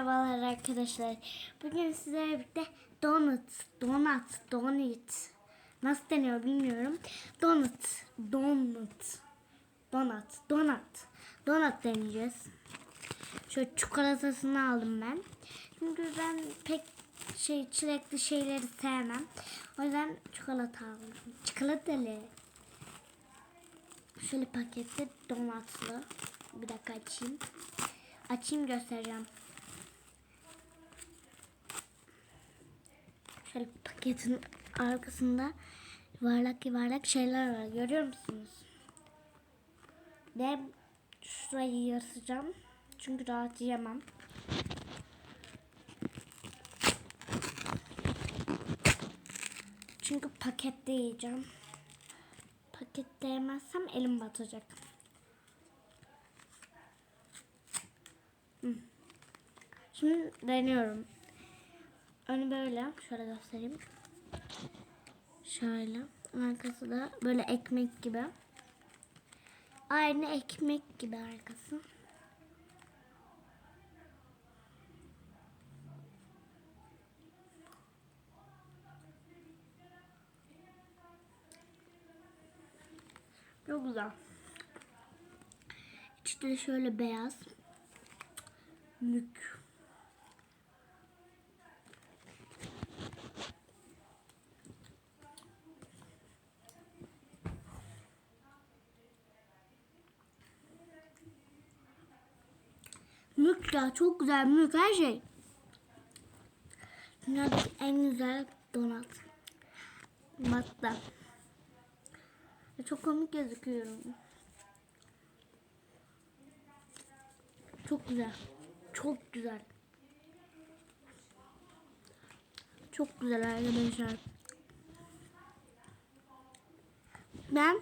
Merhabalar arkadaşlar. Bugün sizlerle birlikte donut, donut, donut. Nasıl deniyor bilmiyorum. Donut, donut, donut, donut, donut deneyeceğiz. Şöyle çikolatasını aldım ben. Çünkü ben pek şey çilekli şeyleri sevmem. O yüzden çikolata aldım. Çikolatalı. Şöyle pakette donatlı. Bir dakika açayım. Açayım göstereceğim. Şöyle paketin arkasında yuvarlak yuvarlak şeyler var. Görüyor musunuz? Ve şurayı yırtacağım. Çünkü rahat yiyemem. Çünkü pakette yiyeceğim. Pakette yemezsem elim batacak. Şimdi deniyorum. Önü böyle. Şöyle göstereyim. Şöyle. Arkası da böyle ekmek gibi. Aynı ekmek gibi arkası. Çok güzel. İçi şöyle beyaz. Mük. Mük ya çok güzel mük her şey. Dünyadaki en güzel donat. Hatta. Çok komik gözüküyorum. Çok güzel. Çok güzel. Çok güzel arkadaşlar. Ben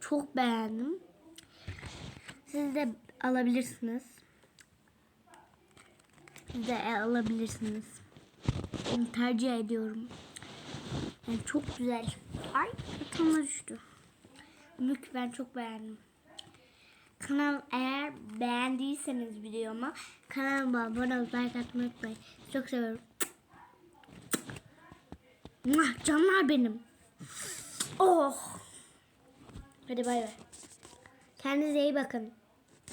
çok beğendim. Siz de alabilirsiniz. De alabilirsiniz. Ben tercih ediyorum. Yani çok güzel. Ay kafama düştü. Mük ben çok beğendim. Kanal eğer beğendiyseniz videomu kanalıma abone olup like atmayı unutmayın. Çok seviyorum. Mwah, Canlar benim. Oh. Hadi bay bay. Kendinize iyi bakın.